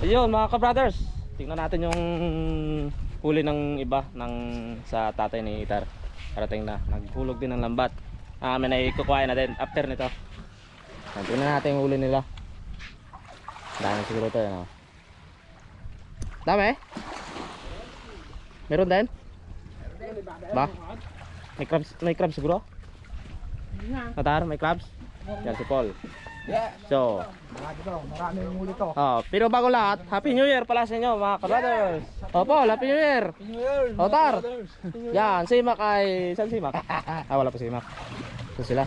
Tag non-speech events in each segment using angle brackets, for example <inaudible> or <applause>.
Ayun mga ka-brothers, tingnan natin yung huli ng iba ng sa tatay ni Itar. Parating na, naghulog din ng lambat. Ah, amin ay kukuhain natin after nito. Yan, Tingnan natin yung huli nila. Dami siguro to yan. Oh. Dami? Meron din? Ba? May crabs, may crabs siguro? Natar, may crabs? Yan si Paul. So, Marami to, marami yung huli to. Oh, pero bago lahat, Happy New Year pala sa inyo mga ka-brothers. Opo, Happy New Year. Otar. Yan, si Mac ay... Saan si Mac? <laughs> Ah, wala pa si Mac. Ito sila.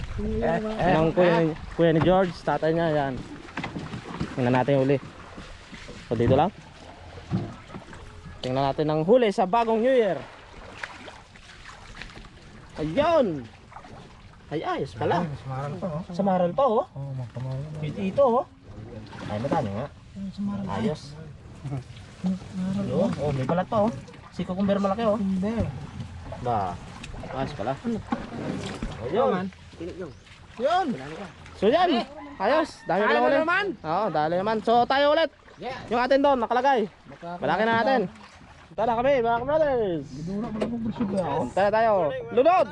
Ang kuya ni, kuya ni George, tatay niya, yan. Tingnan natin huli. So, dito lang. Tingnan natin ang huli sa bagong New Year. Ayun! Ay, ayos pala. Samaran to, oh. Sa maral pa, oh. Oh, magkamaral. Ito, ito oh. Ay, matami nga. Ayos. Yun. Oh, may balat pa oh. Si cucumber malaki oh. Hindi. Ba. Ayos pala. Ayun. Yun! So yan. Ayos. Dami Dali pala na ulit. naman. Oo, dali naman. So tayo ulit. Yung atin doon, nakalagay. Malaki na natin. Na kami, mga brothers. Punta na tayo. Lunod!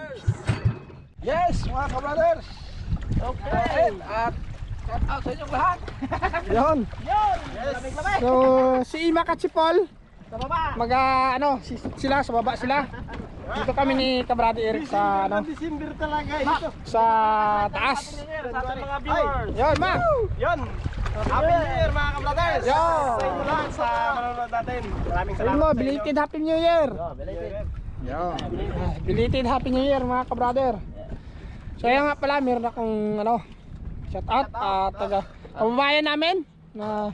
Yes, mga ka-brothers! Okay. At shout out sa inyong lahat! <laughs> Yun. So, si Ima at si Paul, Sa baba. mag ah, ano, si- sila sa baba sila. Dito kami ni Kabrady Eric sa ano, December talaga ito. sa taas. Sa mga viewers. Yon, ma. Yun. Happy New Year mga kabrothers. Yo. Sa inyo lang sa manonood natin. Maraming salamat mo, sa inyo. belated Happy New Year. Oh, belated. Yo. Belated Happy New Year mga ka-brother. So ayun nga pala, meron akong ano, shout out at taga kababayan namin na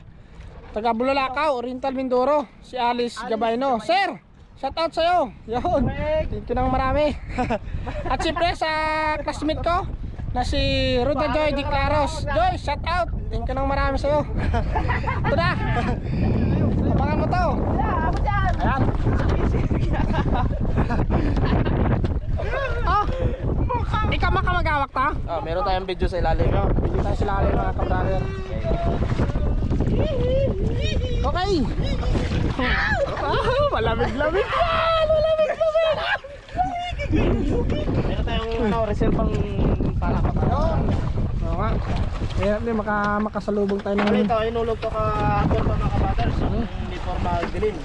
taga Bulalakaw, Oriental Mindoro, si Alice Gabayno. Sir, shout out sa'yo. Yun. Thank you nang marami. <laughs> at siyempre sa classmate ko na si Ruda Joy Di Claros. Joy, shout out. Thank you nang marami sa'yo. Ito na. Abangan mo to. Ayan. Oh, <laughs> ikaw makamagawak ta? Oh, meron tayong video sa ilalim. Hindi tayo sila kalim mga kabrother. Okay. Ah, <laughs> malamig-lamig yan! Malamig-lamig! Meron tayong ano, reserve pang para pa tayo. Oo nga. Mahirap din maka, makasalubong tayo Ano ng... ito, inulog to ka pa mga kabaters. Before magdilim.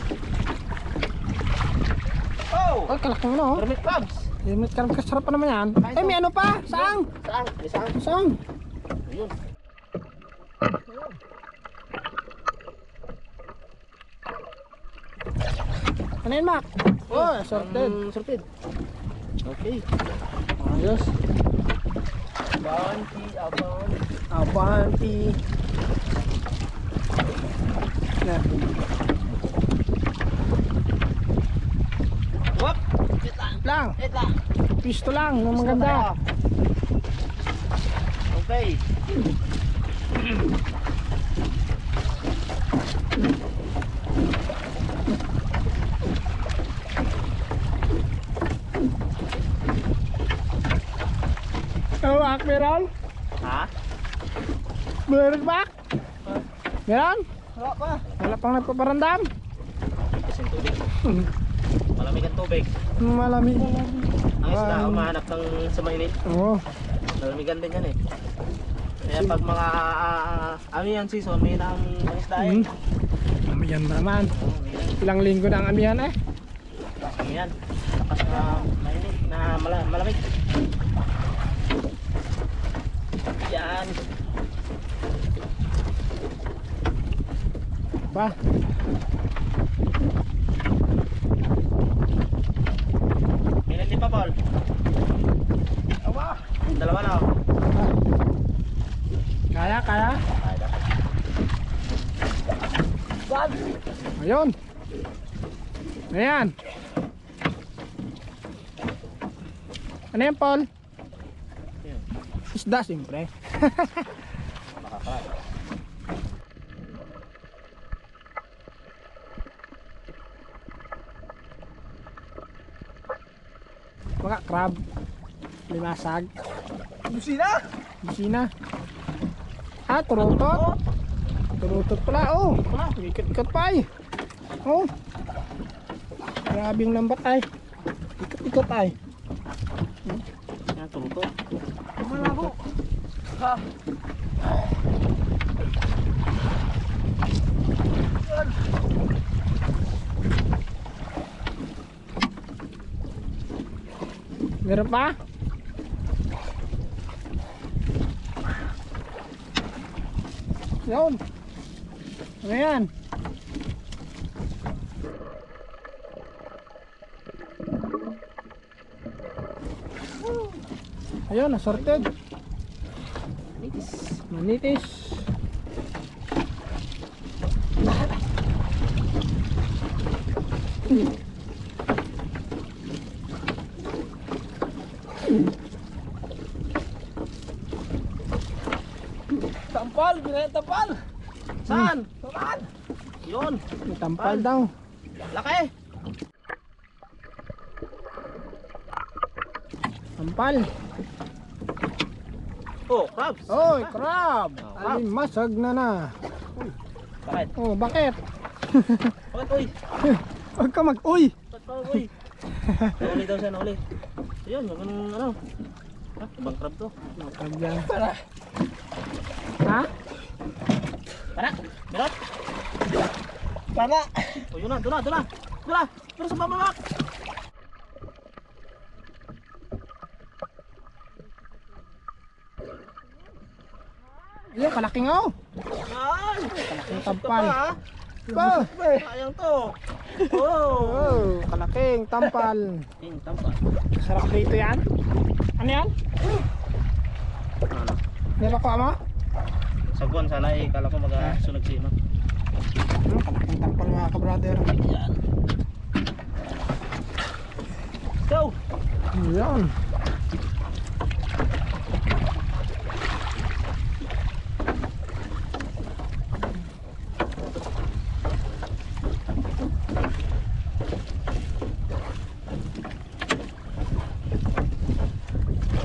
Oh! Ay, kalaki mo na oh. Hermit crabs! Limit ka kasarap pa naman yan. Eh, may ano pa? Saan? May saan? Saang? Ayun. Ano yun, Mac? Oh, sorted. Um, sorted. Okay. Ayos. Bounty, abon. Abanti. Na. Whoop! Lang. Wait lang. Pisto lang. Ang maganda. Okay. Oh, Mac, meron? Ha? Meron, Mac? Meron? Wala pa. Wala pang nagpaparandam? Kasing tubig. Malamig ang tubig. Malamig. Ang isda, Um, umahanap ng sa mainit. Oo. Malamigan din yan eh. Kaya pag mga uh, ano yan season, may na ang isda eh. Mm. Amihan na naman. Na. Ilang linggo na ang amihan eh. Ano yan? Lakas na mainit, na mala, malamig. Yan. Pa. May hindi pa, Paul. Awa. Dalawa na oh. Kaya, kaya. Ayun. Ayan. Ano yan, Paul? Isda, siyempre. <laughs> Mga crab. Limasag. Busina. Busina. Ah, turutot. Turutot pala, oh. Ikot-ikot pa ay. Oh. Grabe yung lambat ay. Ikot-ikot ay. Yan, turuto. Malabo. Meron pa? Yun. Ano yan? Ayun, assorted. Manitis. Manitis. Tampal, <laughs> ginaya tampal. Saan? Saan? Yun. May tampal daw. Laki. Tampal. Oh, crabs. Oy, crab. Oh, Alin, masag na na. Bakit? Oh, bakit? <laughs> Bakit, uy? Huwag ka mag-uy. Bakit pa, uy? Nauli daw siya, nauli. Ayun, anong ano. Ha? Ibang crab to. Crab yan. Ha? Tara, Mirot. Tara. Oh, yun na, doon na, doon na. Doon na. Doon sa bababak. Ayun, kalaking oh. Ay! Kalaking Ito tampal. pa, ha? Ba? Sayang to. Oh. Oh, kalaking tampal. Yung tampal. Sarap dito yan. Ano yan? Ano? Nilakuha mo? Sagwan sana eh, kala ko mag-sunog sino. Hmm, kalaking tampal mga ka-brother. Yan. Go! Yan.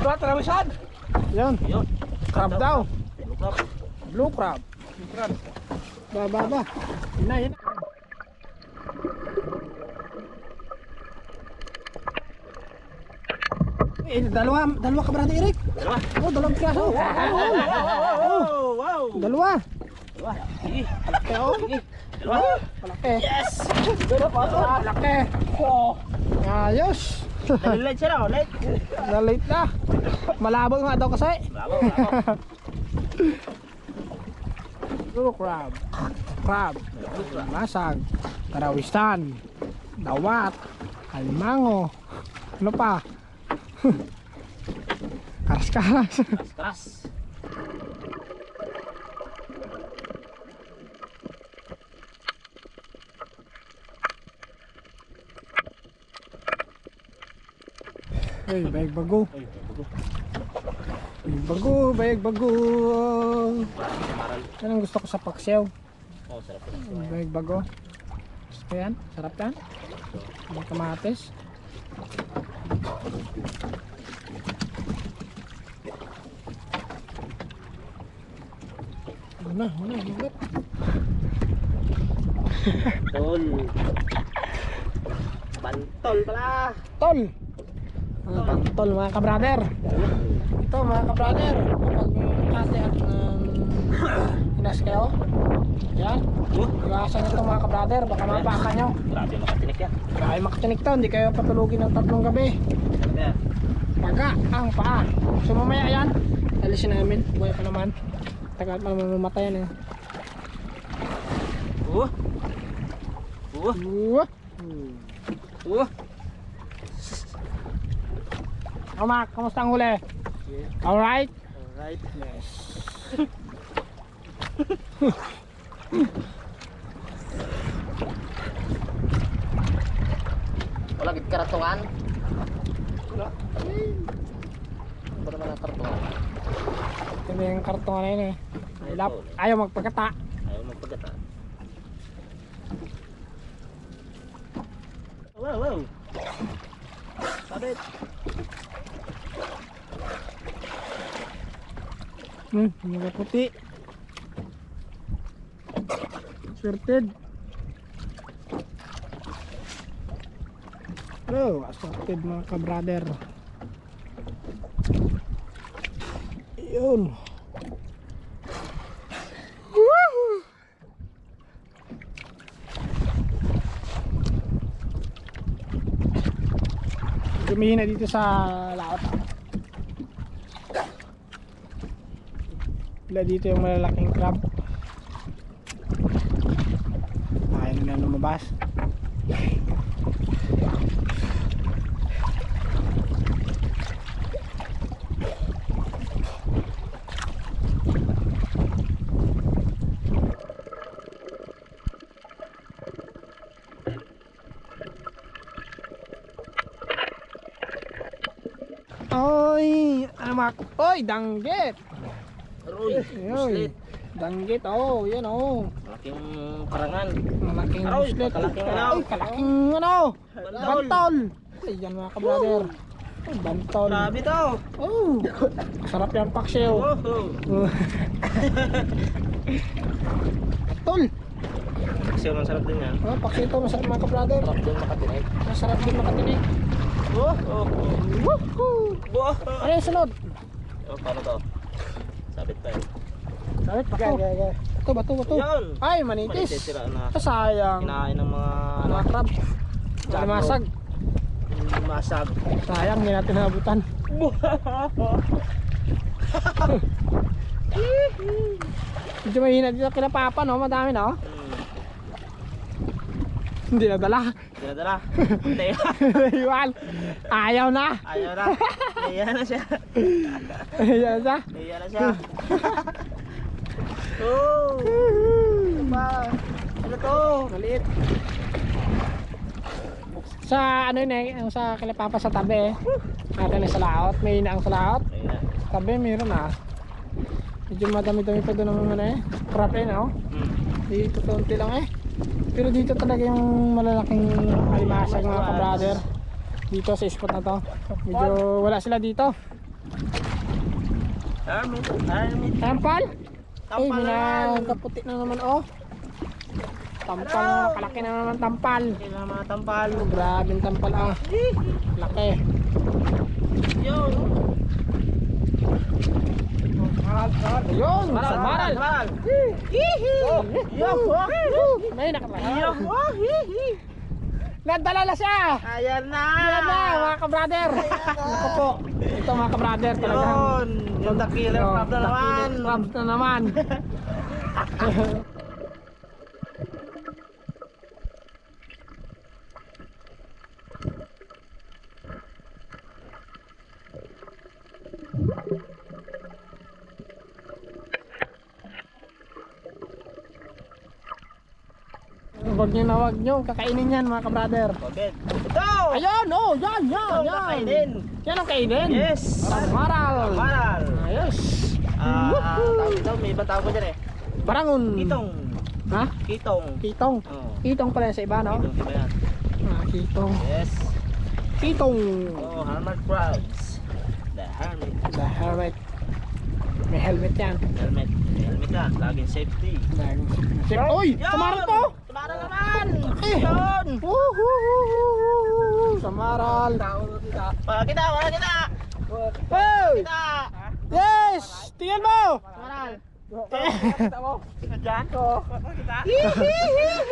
Bro, trawisan! Yan. Yun. Crab daw. Crab. Crab. Ba, ba, ba. Yun na, yun na. Eh, dalawa, dalawa ka brother Eric. Dalawa. Oh, dalawang piraso. Oh, Wow! Wow! dalawa. Dalawa. Sige. Malaki oh. Sige. Dalawa. Malaki. Yes! Dalawa pa. Malaki. Oh. Ayos. Nalilate siya na, oh. Late. Na-late na. Malabo nga daw kasi. Bravo, bravo. <laughs> Blue crab. Crab. Masag. Karawisan. Dawat. Alimango. Ano pa? <laughs> Karas-karas. Keras. Hey, bayag bago. Ay, bago. Bayag bago, bayag bago. Yan ang gusto ko sa paksiw. Oh, sarap ko. Bayag bago. Gusto yan? Sarap yan? May kamatis. Mana, mana, mana. Tol. Bantol pala. Tol! Ah, pantol mga kabrader. Ito mga kabrader, kapag kate at um, <coughs> hinas kayo, yan, iwasan nyo ito mga kabrader, baka mapaka nyo. grabe makatinik yan. Kaya makatinik to, hindi kayo patulugin ng tatlong gabi. Yan? Paga ang paa. So mamaya yan, alisin namin, buhay pa naman. Tagal pa naman mamatay yan eh. Uh. Uh. Uh. Oh, Mac, kamusta ang huli? Alright? Alright. Yes. Wala gid karatungan. Wala. Ano naman ang karatungan? Ito na yung karton na yun eh. Lap, ayaw magpagkata. Ayaw magpagata. Wow, wow. Sabit. Hmm, mga puti. Assorted. Hello, assorted mga ka-brother. Yun. Gumihina dito sa laot. Wala dito yung malalaking crab. Ayaw na lumabas. Oy, mga, oy, danggit. Aroy, Oy, muslit. danggit, oh, yan oh. Malaking karangan. Malaking Aroy, buslet. kalaking ano? Ay, kalaking ano? Bantol. Bantol. Ay, yan mga. Ay, bantol. Grabe to. Oh, sarap yung paksiw. Oh, Tol. Kasi ang sarap din yan. Oh, paksiw to, masarap mga kabrother. Sarap din makatinig. Masarap din makatinig. Oh, oh, oh. Woohoo! Oh, Ano yung sunod? oh. paano to? Sabit pa eh. Sabit, bato. Bato, bato, bato. Yan. Ay, Manitis manitis. sila na. Sayang. Kinain ng mga Ano, crab. Masag. masag. Sayang, hindi natin nabutan. <laughs> Medyo mahina dito kila Papa, no? Madami, no? Hmm. Hindi nadala. Hindi. Iwan. Ayaw na. Ayaw na. Naiya na siya. Ayaw na. Naiya na siya. <laughs> oh. Pa. Ano to? Maliit. Sa ano yun eh, sa kila Papa sa tabi eh. Natin sa laot. May inaang sa laot. Tabi, meron ah. Medyo madami-dami pa doon ng ano eh. Crap eh, no? Hmm. Dito konti lang eh. Pero dito talaga yung malalaking alimasag mga ka-brother. Dito sa spot na to. Medyo wala sila dito. Tampal? Ay, may na naman oh. Tampal na kalaki na naman tampal. Kailangan mga tampal. Grabe yung tampal ah. Laki. Yun. Maral. samaral. Maral. Oh, Yo. May nakatala. Yo. Nadala na siya. Ayan na. Yan na mga ka-brother. Ito po. Ito mga ka-brother talagang. Yun. Yung the killer Oh, crab na naman. Crabs na naman. Huwag nyo na huwag nyo. Kakainin yan mga ka-brother. Bakit? Ito. Ayun, oh, yan, yan, Ito, yan. kakainin. Yan ang kainin. Yes. Samaral. Maral. Ayos. Ah, tawag ito. May ibang tawag ko dyan eh. Barangon. Kitong. Ha? Kitong. Kitong. Oh. Kitong pala sa iba, no? Kitong iba yan. Ah, kitong. Yes. Kitong. Oh, hermit crabs. The hermit. The helmet. May helmet yan. Helmet. Helmet yan. Laging safety. Sip. Uy! Yun! Samaral to! Samaral naman! Eh. Yun! Samaral. Wala kita! Wala kita! Hey! Kita! Yes! Tingnan mo! Samaral! <laughs> Kita mo? Diyan? Oo. Kita?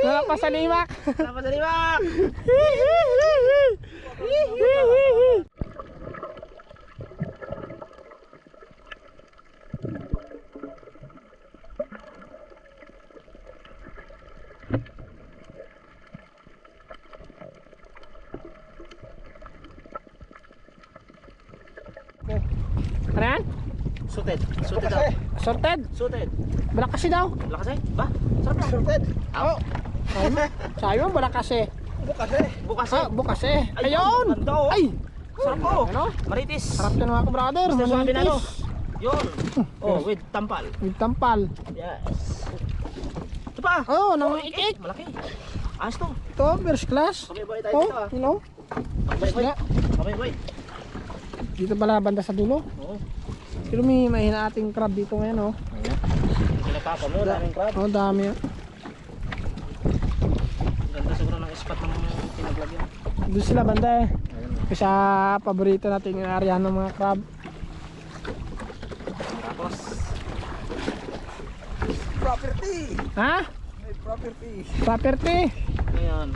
Nakapasalimak. Salamat sa limak! Ano yan? Suted. Suted Sorted? Suted. Balak kasi daw. Lakas eh. Ba? Sarap na. Suted. Oh. Sabi mo, sabi mo balak kasi. Bukas eh. Bukas eh. Ah, bukas eh. Ayun, ganda, oh. Ay! Sarap po. Ano? Maritis. Sarap yan mga ka-brother. Gusto sabi na ano? Manitis. Yun. Oh, with tampal. With tampal. Yes. Ito pa. Oh, nang Oh, ikik. Malaki. Ayos to. Ito, first class. Kabay-bay tayo Oh, dito ah. you know? Kabay-bay. Isda. Kabay-bay. Dito pala banda sa dulo. Oo. Pero may mahina ating crab dito ngayon, oh. Sila papa mo, daming crab. Oh, dami. oh. spot ng pinaglagyan. Doon sila banda eh. Isa paborito natin yung area ng mga crab. Tapos, Property! Ha? May property! Property? ngayon.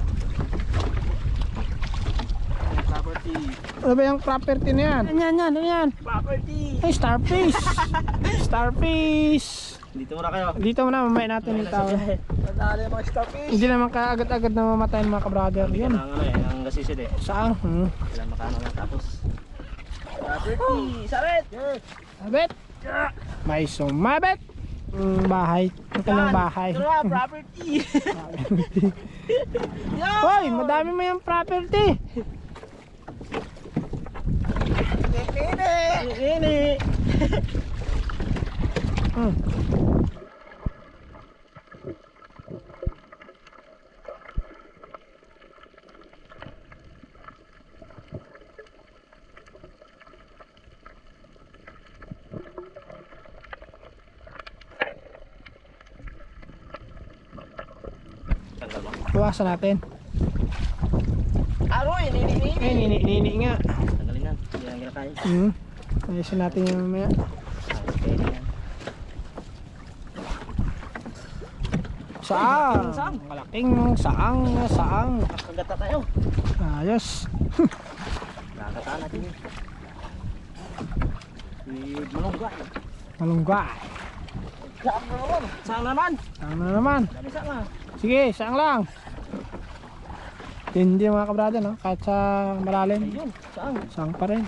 Ang Property. Ano ba yung property na yan? Ano yan, yan, ano yan? Property! Ay, starfish! <laughs> starfish! Dito muna kayo. Dito muna, mamaya natin yung tao. Madali mga starfish! Hindi naman kaagad-agad na mamatay ng mga kabrother. Bigyan Yun. ng ano eh, ng gasisid eh. Saan? Hmm. Ilan makano lang tapos. Property! Saret! Abet! May sumabet! Ang bahay. Ang kanyang bahay. Na, <laughs> property! <laughs> Hoy, madami mo yung property. Ini! Hmm. Tanggal ba? Buwasan natin. Aroy! Nini! Nini! Ay, nini, nini nga. Kinakain. Hmm. Ayusin natin yung mamaya. Saang. Saang. Malaking saang na saang. Nakagata tayo. Ayos. Nakagataan natin yun. Malunggay. Malunggay. Saan na naman? Saan naman? Saang na naman. Dami saan na. Sige, saang lang. Hindi mga kabrada, no? Kahit sa malalim. Ayun. Saan? Saang pa rin.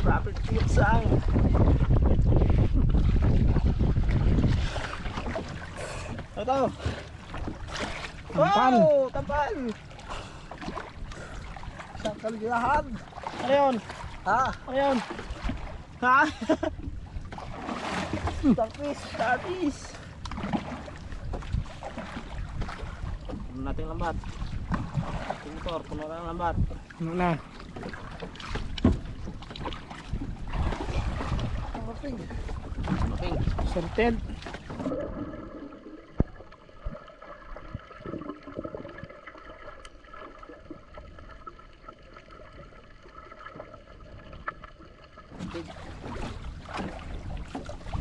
Property yung saan. Ito. Tampal. Wow! Tampal! Isang kaligayahan! Ano yun? Ha? Ano yun? Ha? <laughs> Starfish! Starfish! Puno natin ang lambat. Motor, puno na ang lambat. Ano na? Okay. Sorted.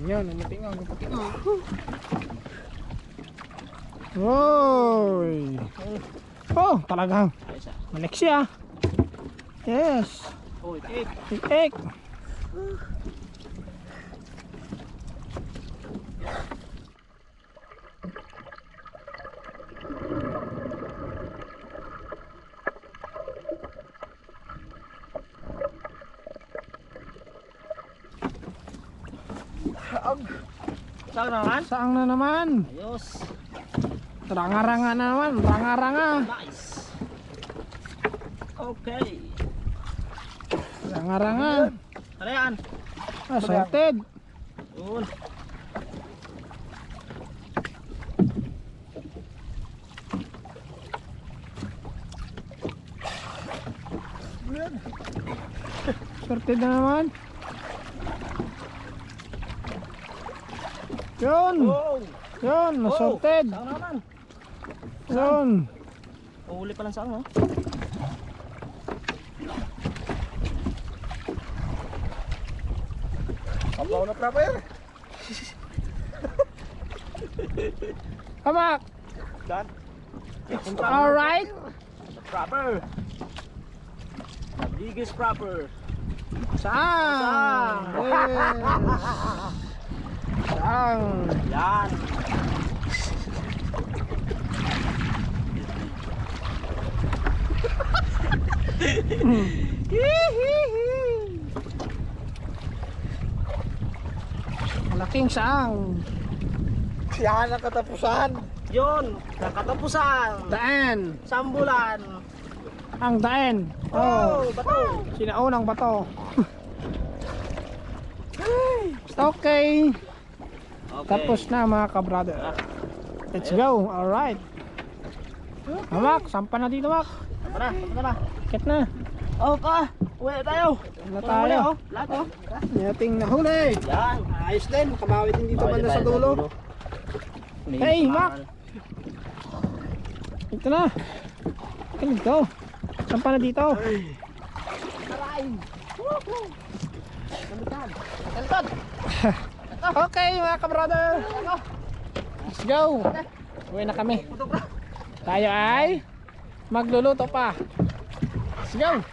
Yan, umuti nga, <laughs> umuti nga. Oy! Oh, talagang maliksi ah. Yes. Oh, ikit. Tik-tik. Saan naman? Saang na naman? Ayos. Ranga-ranga na naman. Ranga-ranga. Nice. Okay. Ranga-ranga. Ano yan? Ah, sorted. Yun. Sorted na naman. Yun. Oh! Yun, na-sorted. Naman? Yun. Uhuli pa lang saan, oh. Sabaw na proper! Kamak. Done. Alright. Proper. The biggest proper. Saang. Yes. Saang. Yan. Malaking saang. Yan ang katapusan! Yun. Nakatapusan. Daan. Sambulan. Ang daan. Oh. Oh, bato. Sinaunang bato. <laughs> okay. Okay. Tapos na mga kabrother. Let's go. Alright. Mak, sampa na dito, Mak. Tara, tara. Akit na. Oh pa, uwi tayo. Uwi na tayo. Huli, oh. Lahat oh. Yating. Yan. Ayos din. Makamawi din dito banda sa dulo. Hey, Mac. Ito na. Kalig to. Saan pa na dito? Karain. Kalutan. Kalutan. Okay mga kabrother. Let's go. Uwi na kami. Tayo ay magluluto pa. Let's go.